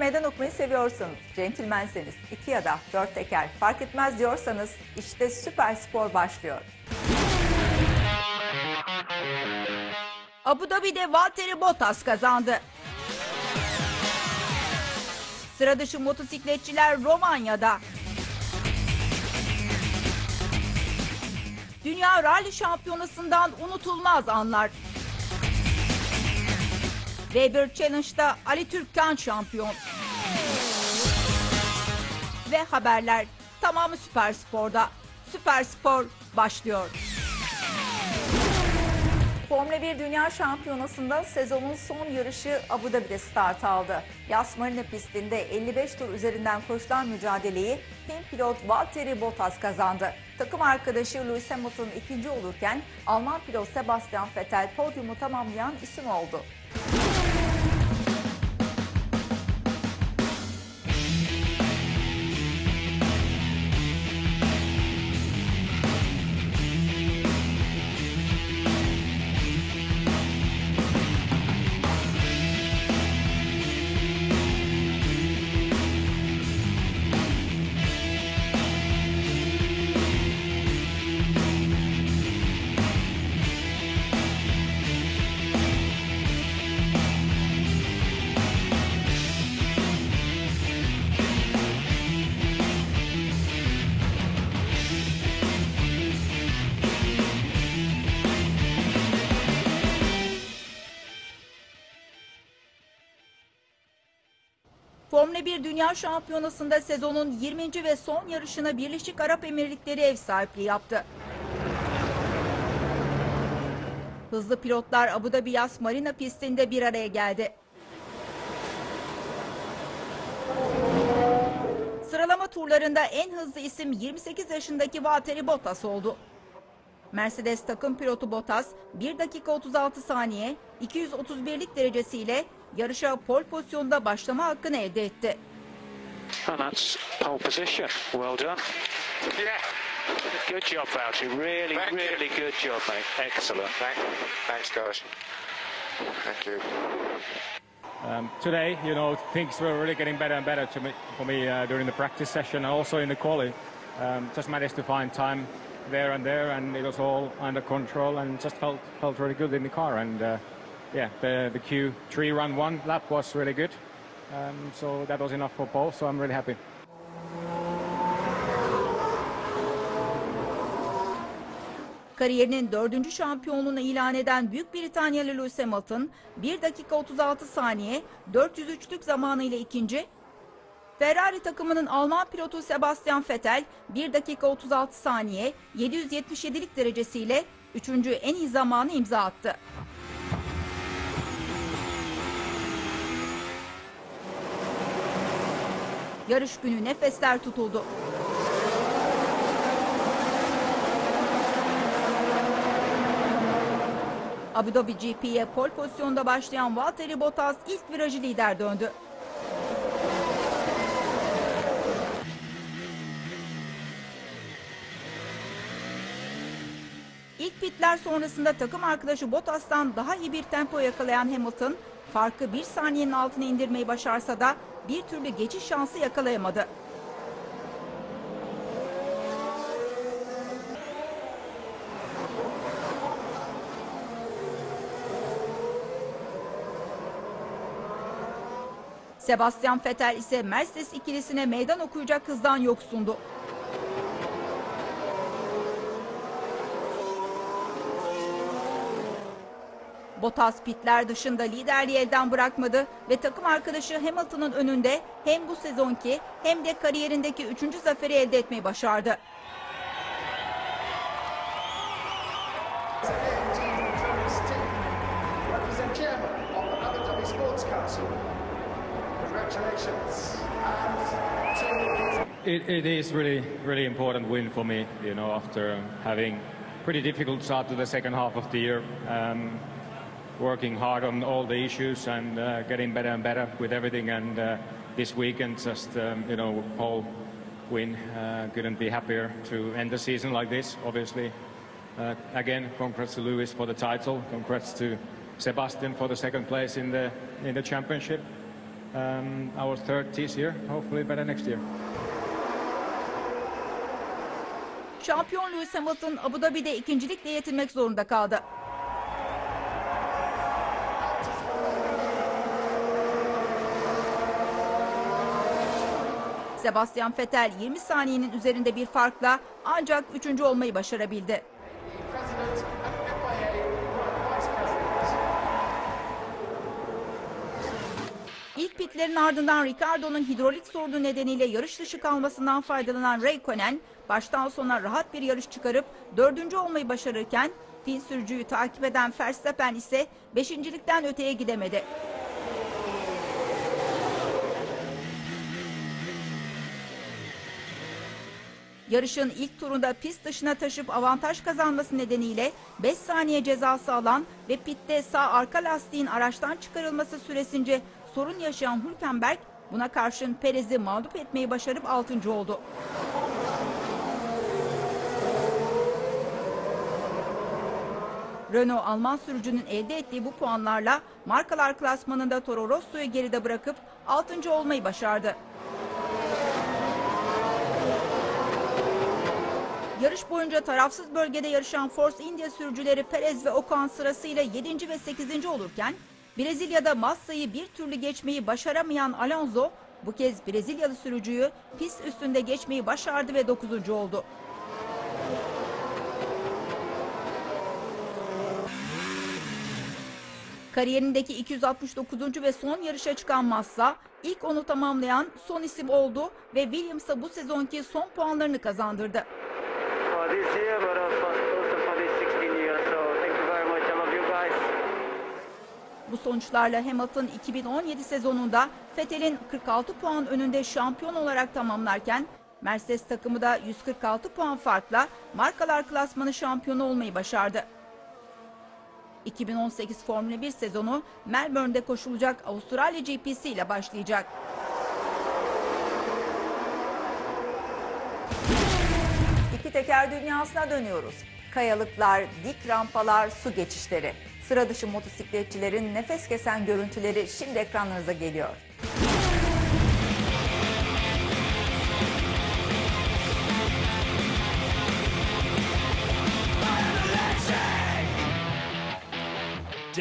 meydan okumayı seviyorsanız, centilmenseniz, iki ya da dört teker fark etmez diyorsanız işte süper spor başlıyor. Abu Dhabi'de Valtteri Bottas kazandı. Sıra dışı motosikletçiler Romanya'da. Dünya Rally Şampiyonası'ndan unutulmaz anlar. Weber Challenge'da Ali Türkkan şampiyon. Ve haberler tamamı Süper Spor'da. Süper Spor başlıyor. Formula 1 Dünya Şampiyonası'nda sezonun son yarışı Abu Dhabi'de start aldı. Yas Marina pistinde 55 tur üzerinden koşulan mücadeleyi Team pilot Valtteri Bottas kazandı. Takım arkadaşı Lewis Hamilton ikinci olurken Alman pilot Sebastian Vettel podyumu tamamlayan isim oldu. Formula 1 Dünya Şampiyonası'nda sezonun 20. ve son yarışına Birleşik Arap Emirlikleri ev sahipliği yaptı. Hızlı pilotlar Abu Dhabi Yas Marina pistinde bir araya geldi. Sıralama turlarında en hızlı isim 28 yaşındaki Valtteri Bottas oldu. Mercedes takım pilotu Bottas 1 dakika 36 saniye 231'lik derecesiyle yarışa pol pozisyonda başlama hakkını elde etti. And that's pole position. Well done. Yeah. Good job, Valtteri. Really, Thank you. really good job, mate. Excellent. Thank, thanks, guys. Thank you. Um, today, you know, things were really getting better and better to me, for me uh, during the practice session and also in the quali. Um, just managed to find time there and there, and it was all under control and just felt felt really good in the car. And uh, yeah, the the Q3 run one lap was really good, um, so that was enough for pole. So I'm really happy. Kariyerinin dördüncü şampiyonluğunu ilan eden Büyük Britanyalı Lewis Hamilton 1 dakika 36 saniye 403'lük zamanıyla ikinci. Ferrari takımının Alman pilotu Sebastian Vettel 1 dakika 36 saniye 777'lik derecesiyle üçüncü en iyi zamanı imza attı. Yarış günü nefesler tutuldu. Abu Dhabi GP'ye pol pozisyonda başlayan Valtteri Bottas ilk virajı lider döndü. İlk pitler sonrasında takım arkadaşı Bottas'tan daha iyi bir tempo yakalayan Hamilton, farkı bir saniyenin altına indirmeyi başarsa da bir türlü geçiş şansı yakalayamadı. Sebastian Vettel ise Mercedes ikilisine meydan okuyacak hızdan yoksundu. Bottas pitler dışında liderliği elden bırakmadı ve takım arkadaşı Hamilton'ın önünde hem bu sezonki hem de kariyerindeki üçüncü zaferi elde etmeyi başardı. It, it is really, really important win for me, you know, after having pretty difficult start to the second half of the year. Um, working hard on all the issues and uh, getting better and better with everything. And uh, this weekend, just, um, you know, Paul win. Uh, couldn't be happier to end the season like this, obviously. Uh, again, congrats to Lewis for the title. Congrats to Sebastian for the second place in the, in the championship. um, our third this year, hopefully better next year. Şampiyon Lewis Hamilton Abu Dhabi'de ikincilikle yetinmek zorunda kaldı. Sebastian Vettel 20 saniyenin üzerinde bir farkla ancak üçüncü olmayı başarabildi. İlk pitlerin ardından Ricardo'nun hidrolik sorunu nedeniyle yarış dışı kalmasından faydalanan Raikkonen baştan sona rahat bir yarış çıkarıp dördüncü olmayı başarırken Fin sürücüyü takip eden Verstappen ise beşincilikten öteye gidemedi. Yarışın ilk turunda pist dışına taşıp avantaj kazanması nedeniyle 5 saniye cezası alan ve pitte sağ arka lastiğin araçtan çıkarılması süresince sorun yaşayan Hülkenberg buna karşın Perez'i mağlup etmeyi başarıp 6. oldu. Renault Alman sürücünün elde ettiği bu puanlarla markalar klasmanında Toro Rosso'yu geride bırakıp 6. olmayı başardı. Yarış boyunca tarafsız bölgede yarışan Force India sürücüleri Perez ve Ocon sırasıyla 7. ve 8. olurken Brezilya'da Massa'yı bir türlü geçmeyi başaramayan Alonso bu kez Brezilyalı sürücüyü pist üstünde geçmeyi başardı ve 9. oldu. Kariyerindeki 269. ve son yarışa çıkan Massa ilk onu tamamlayan son isim oldu ve Williams'a bu sezonki son puanlarını kazandırdı. Bu sonuçlarla Hamilton 2017 sezonunda Vettel'in 46 puan önünde şampiyon olarak tamamlarken Mercedes takımı da 146 puan farkla markalar klasmanı şampiyonu olmayı başardı. 2018 Formula 1 sezonu Melbourne'de koşulacak Avustralya GP'si ile başlayacak. İki teker dünyasına dönüyoruz. Kayalıklar, dik rampalar, su geçişleri. Sıra dışı motosikletçilerin nefes kesen görüntüleri şimdi ekranlarınıza geliyor.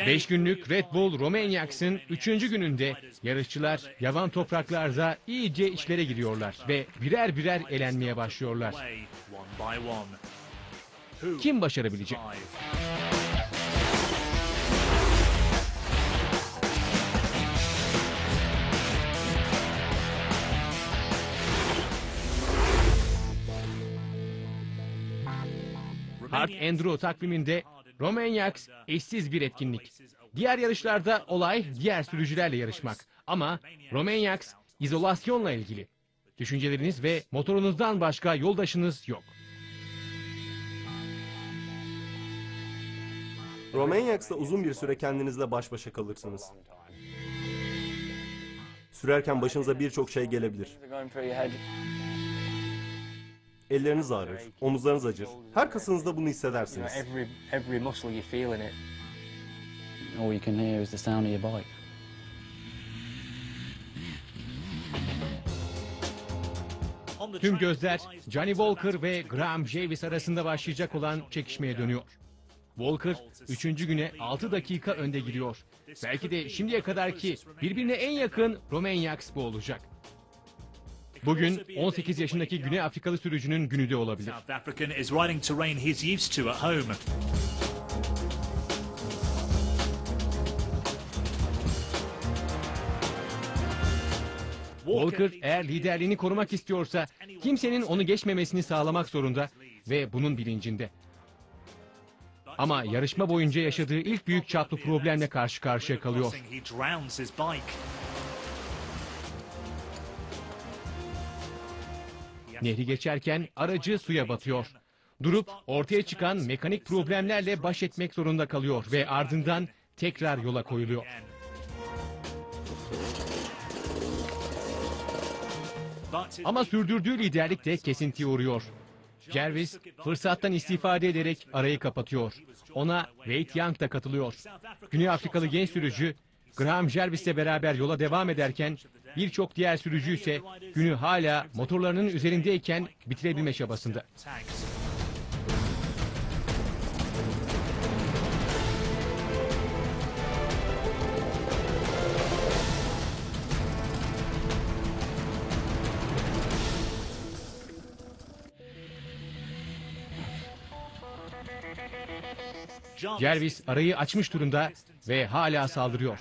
Beş günlük Red Bull Romaniacs'ın 3. gününde yarışçılar yavan topraklarda iyice içlere giriyorlar ve birer birer elenmeye başlıyorlar. Kim başarabilecek? Hard Enduro takviminde Romaniacs eşsiz bir etkinlik. Diğer yarışlarda olay diğer sürücülerle yarışmak. Ama Romaniacs izolasyonla ilgili. Düşünceleriniz ve motorunuzdan başka yoldaşınız yok. Romaniacs'ta uzun bir süre kendinizle baş başa kalırsınız. Sürerken başınıza birçok şey gelebilir. Elleriniz ağrır, omuzlarınız acır. Her kasınızda bunu hissedersiniz. know, every every muscle you're feeling it. All you can hear is the sound of your bike. Tüm gözler Johnny Walker ve Graham Jarvis arasında başlayacak olan çekişmeye dönüyor. Walker 3. güne 6 dakika önde giriyor. Belki de şimdiye kadarki birbirine en yakın Romaniacs bu olacak. Bugün 18 yaşındaki Güney Afrikalı sürücünün günü de olabilir. Walker eğer liderliğini korumak istiyorsa kimsenin onu geçmemesini sağlamak zorunda ve bunun bilincinde. Ama yarışma boyunca yaşadığı ilk büyük çaplı problemle karşı karşıya kalıyor. Nehri geçerken aracı suya batıyor. Durup ortaya çıkan mekanik problemlerle baş etmek zorunda kalıyor ve ardından tekrar yola koyuluyor. Ama sürdürdüğü liderlik de kesintiye uğruyor. Jarvis fırsattan istifade ederek arayı kapatıyor. Ona Wade Young da katılıyor. Güney Afrikalı genç sürücü Graham Jarvis'le beraber yola devam ederken birçok diğer sürücü ise günü hala motorlarının üzerindeyken bitirebilme çabasında. Jarvis arayı açmış durumda ve hala saldırıyor.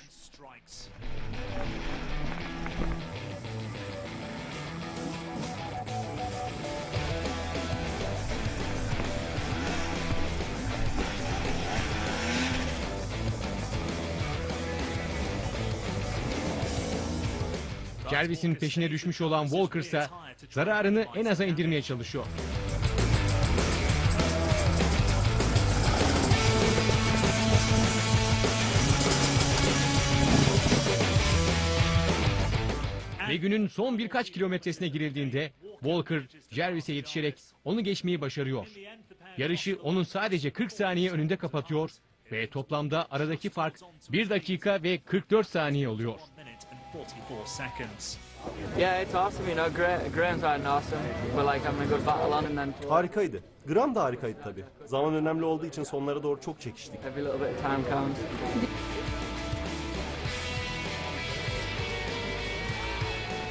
Jarvis'in peşine düşmüş olan Walker ise zararını en aza indirmeye çalışıyor. Ve günün son birkaç kilometresine girildiğinde Walker Jarvis'e yetişerek onu geçmeyi başarıyor. Yarışı onun sadece 40 saniye önünde kapatıyor ve toplamda aradaki fark 1 dakika ve 44 saniye oluyor. Minute and 44 seconds. Yeah, it's awesome. You know, Gra- Graham's riding awesome. We're like having a good battle on, and then Harikaydı. Graham da harikaydı tabii. Zaman önemli olduğu için sonlara doğru çok çekiştik. every little bit of time counts.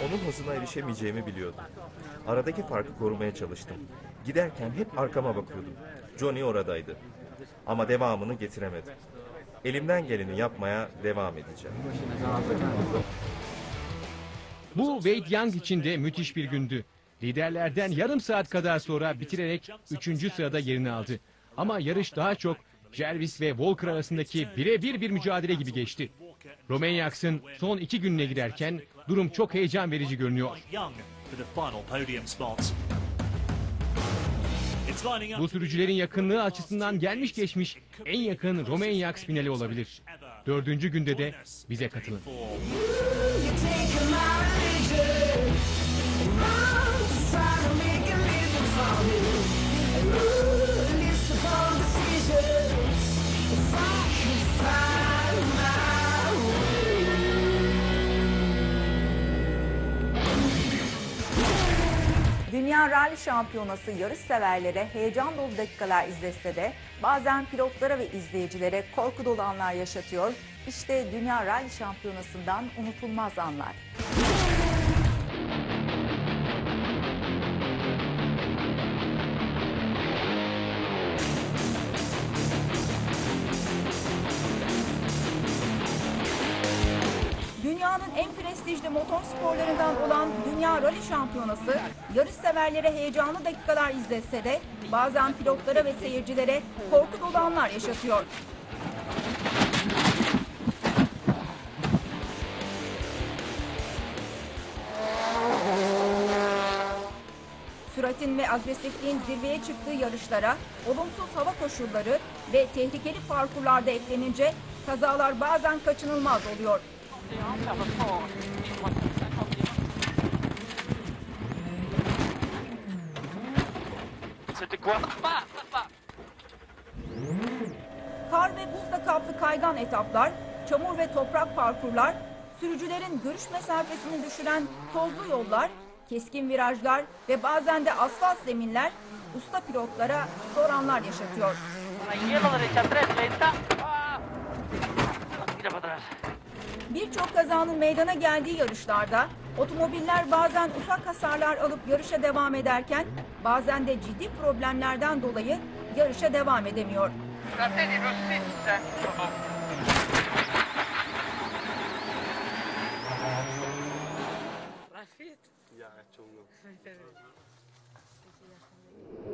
Onun hızına erişemeyeceğimi biliyordum. Aradaki farkı korumaya çalıştım. Giderken hep arkama bakıyordum. Johnny oradaydı. Ama devamını getiremedim. Elimden geleni yapmaya devam edeceğim. Bu Wade Young için de müthiş bir gündü. Liderlerden yarım saat kadar sonra bitirerek 3. sırada yerini aldı. Ama yarış daha çok Jarvis ve Walker arasındaki birebir bir mücadele gibi geçti. Romain son iki gününe girerken durum çok heyecan verici görünüyor. Bu sürücülerin yakınlığı açısından gelmiş geçmiş en yakın Romain Yax finali olabilir. Dördüncü günde de bize katılın. Dünya Rally Şampiyonası yarış severlere heyecan dolu dakikalar izletse de bazen pilotlara ve izleyicilere korku dolu anlar yaşatıyor. İşte Dünya Rally Şampiyonası'ndan unutulmaz anlar. Dünyanın en prestijli motor sporlarından olan Dünya Rally Şampiyonası yarış severlere heyecanlı dakikalar izletse de bazen pilotlara ve seyircilere korku dolu anlar yaşatıyor. Süratin ve agresifliğin zirveye çıktığı yarışlara olumsuz hava koşulları ve tehlikeli parkurlarda eklenince kazalar bazen kaçınılmaz oluyor. Kar ve buzla kaplı kaygan etaplar, çamur ve toprak parkurlar, sürücülerin görüş mesafesini düşüren tozlu yollar, keskin virajlar ve bazen de asfalt zeminler usta pilotlara zor anlar yaşatıyor. Birçok kazanın meydana geldiği yarışlarda otomobiller bazen ufak hasarlar alıp yarışa devam ederken bazen de ciddi problemlerden dolayı yarışa devam edemiyor.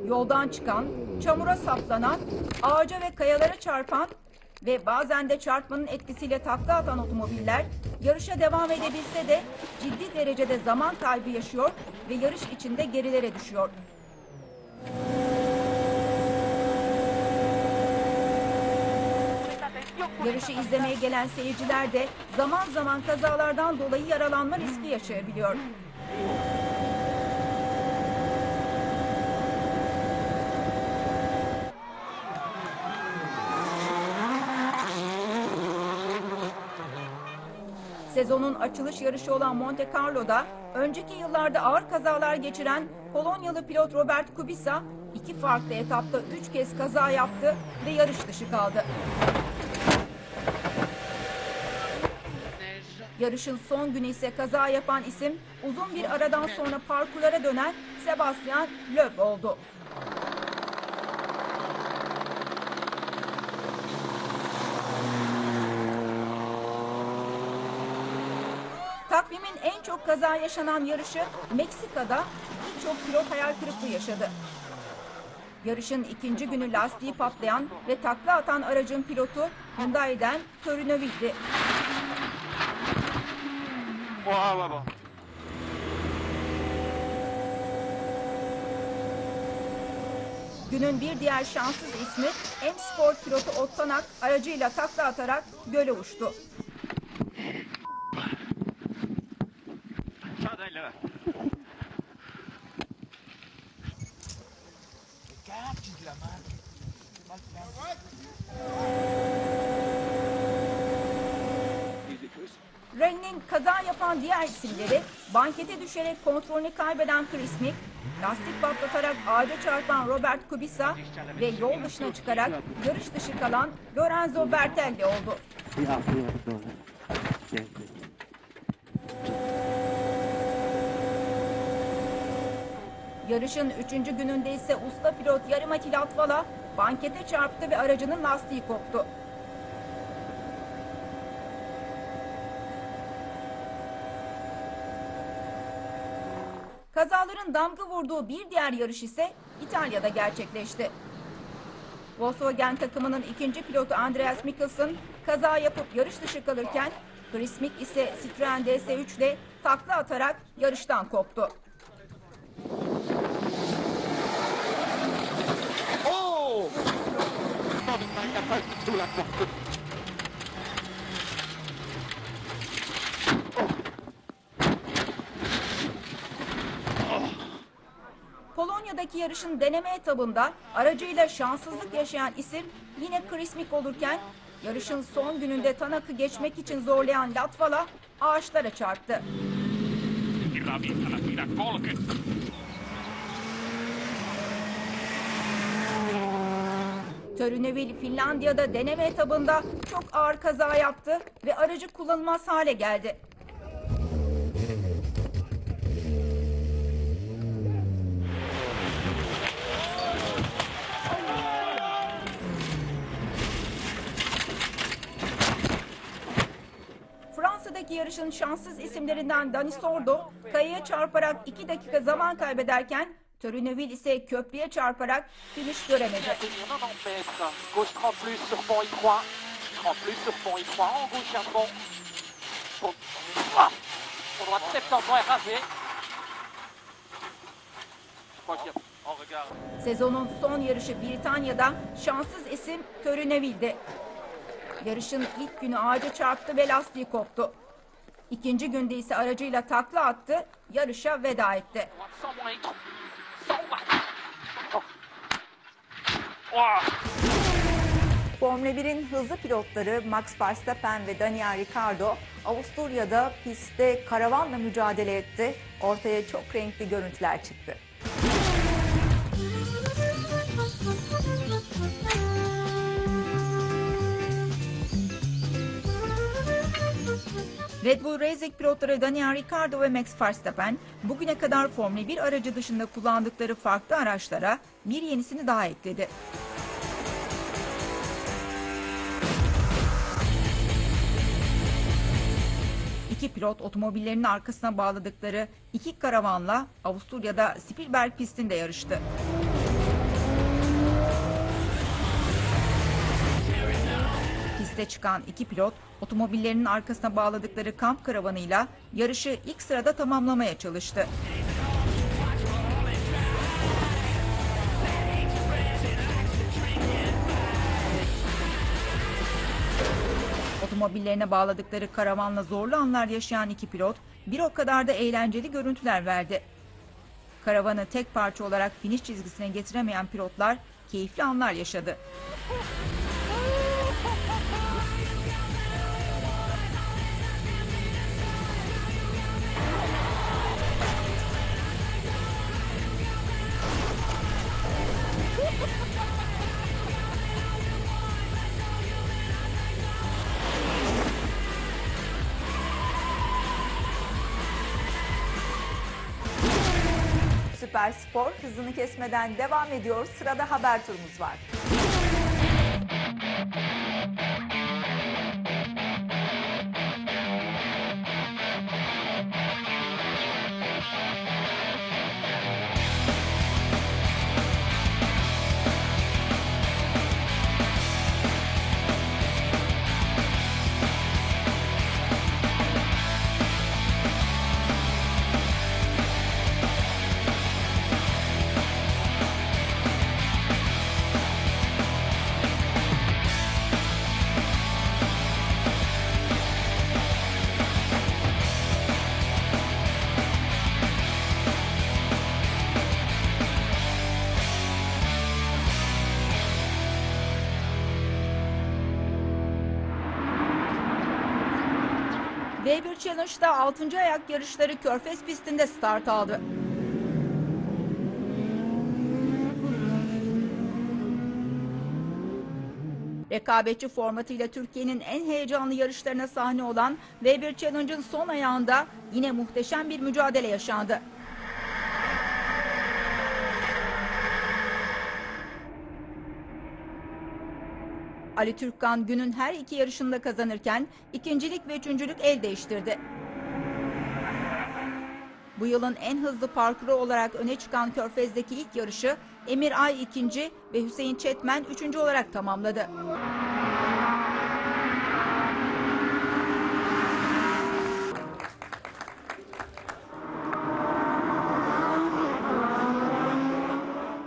Yoldan çıkan, çamura saplanan, ağaca ve kayalara çarpan ve bazen de çarpmanın etkisiyle takla atan otomobiller yarışa devam edebilse de ciddi derecede zaman kaybı yaşıyor ve yarış içinde gerilere düşüyor. Yarışı izlemeye gelen seyirciler de zaman zaman kazalardan dolayı yaralanma riski yaşayabiliyor. Sezonun açılış yarışı olan Monte Carlo'da önceki yıllarda ağır kazalar geçiren Polonyalı pilot Robert Kubica iki farklı etapta üç kez kaza yaptı ve yarış dışı kaldı. Yarışın son günü ise kaza yapan isim uzun bir aradan sonra parkurlara dönen Sebastian Loeb oldu. Takvimin en çok kaza yaşanan yarışı Meksika'da birçok pilot hayal kırıklığı yaşadı. Yarışın ikinci günü lastiği patlayan ve takla atan aracın pilotu Hyundai'den Torino'ydi. Günün bir diğer şanssız ismi M Sport pilotu Ottanak aracıyla takla atarak göle uçtu. Rally'nin kaza yapan diğer isimleri bankete düşerek kontrolünü kaybeden Chris Mick, lastik patlatarak ağaca çarpan Robert Kubica ve yol dışına çıkarak yarış dışı kalan Lorenzo Bertelli oldu. Yarışın üçüncü gününde ise usta pilot Yarimati Latvala bankete çarptı ve aracının lastiği koptu. Kazaların damga vurduğu bir diğer yarış ise İtalya'da gerçekleşti. Volkswagen takımının ikinci pilotu Andreas Mikkelsen kaza yapıp yarış dışı kalırken Chris Mick ise Citroen DS3 ile takla atarak yarıştan koptu. Polonya'daki yarışın deneme etabında aracıyla şanssızlık yaşayan isim yine Chris Mick olurken yarışın son gününde Tanak'ı geçmek için zorlayan Latvala ağaçlara çarptı. Törünevil Finlandiya'da deneme etabında çok ağır kaza yaptı ve aracı kullanılmaz hale geldi. Yarışın şanssız isimlerinden Dani Sordo kayaya çarparak 2 dakika zaman kaybederken Torinovill ise köprüye çarparak finish göremedi. Gauche 30 plus sur pont I3. 30 plus sur pont I3. En gauche un pont. Pont. Pour droite 70 est rasé. Je crois qu'il y a... En regard. Sezonun son yarışı Britanya'da şanssız isim Torinovil'di. Yarışın ilk günü ağaca çarptı ve lastiği koptu. İkinci günde ise aracıyla takla attı, yarışa veda etti. 100 moins I3. 100. Formula 1'in hızlı pilotları Max Verstappen ve Daniel Ricciardo Avusturya'da pistte karavanla mücadele etti. Ortaya çok renkli görüntüler çıktı. Red Bull Racing pilotları Daniel Ricciardo ve Max Verstappen bugüne kadar Formula 1 aracı dışında kullandıkları farklı araçlara bir yenisini daha ekledi. İki pilot otomobillerinin arkasına bağladıkları iki karavanla Avusturya'da Spielberg pistinde yarıştı. Piste çıkan iki pilot otomobillerinin arkasına bağladıkları kamp karavanıyla yarışı ilk sırada tamamlamaya çalıştı. Otomobillerine bağladıkları karavanla zorlu anlar yaşayan iki pilot bir o kadar da eğlenceli görüntüler verdi. Karavanı tek parça olarak finish çizgisine getiremeyen pilotlar keyifli anlar yaşadı. Süper Spor hızını kesmeden devam ediyor. Sırada haber turumuz var. V1 Challenge'da 6. ayak yarışları Körfez pistinde start aldı. Rekabetçi formatıyla Türkiye'nin en heyecanlı yarışlarına sahne olan V1 Challenge'ın son ayağında yine muhteşem bir mücadele yaşandı. Ali Türkkan günün her iki yarışında kazanırken ikincilik ve üçüncülük el değiştirdi. Bu yılın en hızlı parkuru olarak öne çıkan Körfez'deki ilk yarışı Emir Ay ikinci ve Hüseyin Çetmen üçüncü olarak tamamladı.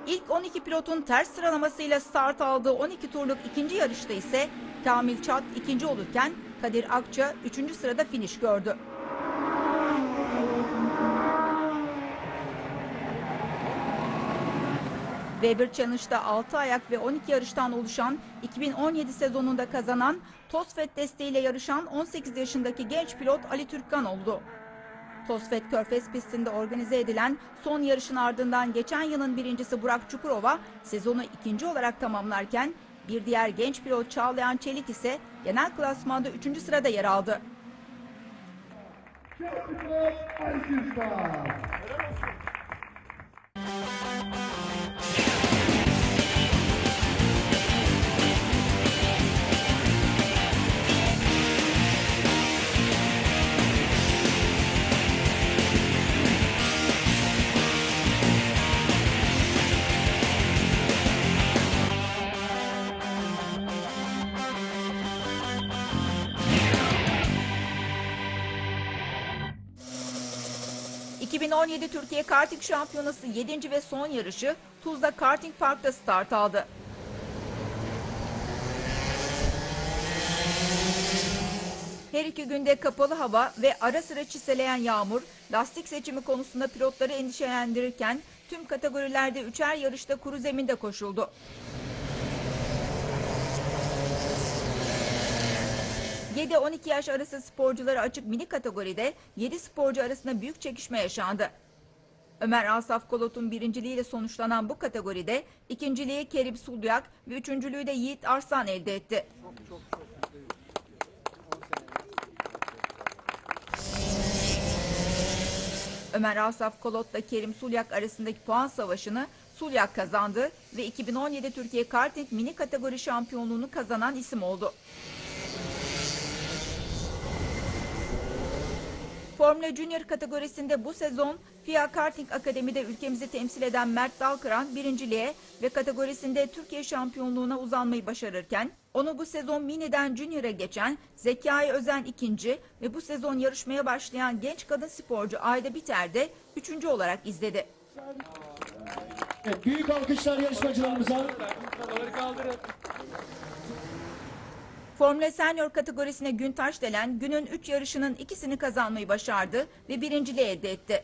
İlk 12 pilotun ters sıralamasıyla start aldığı 12 turluk ikinci yarışta ise Kamil Çat ikinci olurken Kadir Akça üçüncü sırada finish gördü. Weber Challenge'da 6 ayak ve 12 yarıştan oluşan 2017 sezonunda kazanan Tosfet desteğiyle yarışan 18 yaşındaki genç pilot Ali Türkkan oldu. Tosfet Körfez pistinde organize edilen son yarışın ardından geçen yılın birincisi Burak Çukurova sezonu ikinci olarak tamamlarken bir diğer genç pilot Çağlayan Çelik ise genel klasmanda üçüncü sırada yer aldı. ...2017 Türkiye Karting Şampiyonası 7. ve son yarışı... ...Tuzla Karting Park'ta start aldı. Her iki günde kapalı hava ve ara sıra çiseleyen yağmur... ...lastik seçimi konusunda pilotları endişelendirirken... ...tüm kategorilerde üçer yarışta kuru zeminde koşuldu. 7-12 yaş arası sporculara açık mini kategoride 7 sporcu arasında büyük çekişme yaşandı. Ömer Asaf Kolot'un birinciliğiyle sonuçlanan bu kategoride ikinciliği Kerim Sulyak ve üçüncülüğü de Yiğit Arslan elde etti. Ömer Asaf Kolot'la Kerim Sulyak arasındaki puan savaşını Sulyak kazandı ve 2017 Türkiye Karting mini kategori şampiyonluğunu kazanan isim oldu. Formula Junior kategorisinde bu sezon FIA Karting Akademi'de ülkemizi temsil eden Mert Dalkıran birinciliğe ve kategorisinde Türkiye şampiyonluğuna uzanmayı başarırken onu bu sezon Mini'den Junior'a geçen Zekai Özen ikinci ve bu sezon yarışmaya başlayan genç kadın sporcu Ayda Biter de üçüncü olarak izledi. Evet, büyük alkışlar yarışmacılarımıza. Formula Senior kategorisine Güntaş Delen günün 3 yarışının ikisini kazanmayı başardı ve birinciliği elde etti.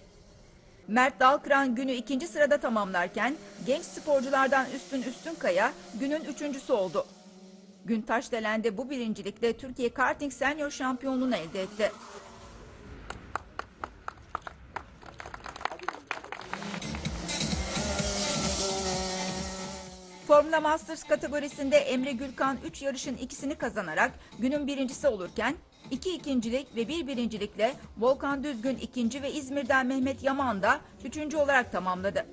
Mert Dalkıran günü ikinci sırada tamamlarken genç sporculardan Üstün Üstün Kaya günün üçüncüsü oldu. Güntaş Delen de bu birincilikle Türkiye Karting Senior şampiyonluğunu elde etti. Formula Masters kategorisinde Emre Gülkan 3 yarışın ikisini kazanarak günün birincisi olurken İki ikincilik ve bir birincilikle Volkan Düzgün ikinci ve İzmir'den Mehmet Yaman da üçüncü olarak tamamladı.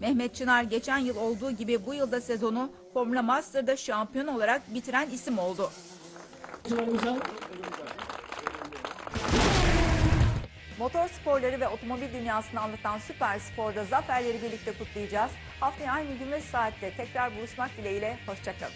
Mehmet Çınar geçen yıl olduğu gibi bu yılda sezonu Formula Master'da şampiyon olarak bitiren isim oldu. Motor sporları ve otomobil dünyasını anlatan Süper Spor'da zaferleri birlikte kutlayacağız. Haftaya aynı gün ve saatte tekrar buluşmak dileğiyle. Hoşçakalın.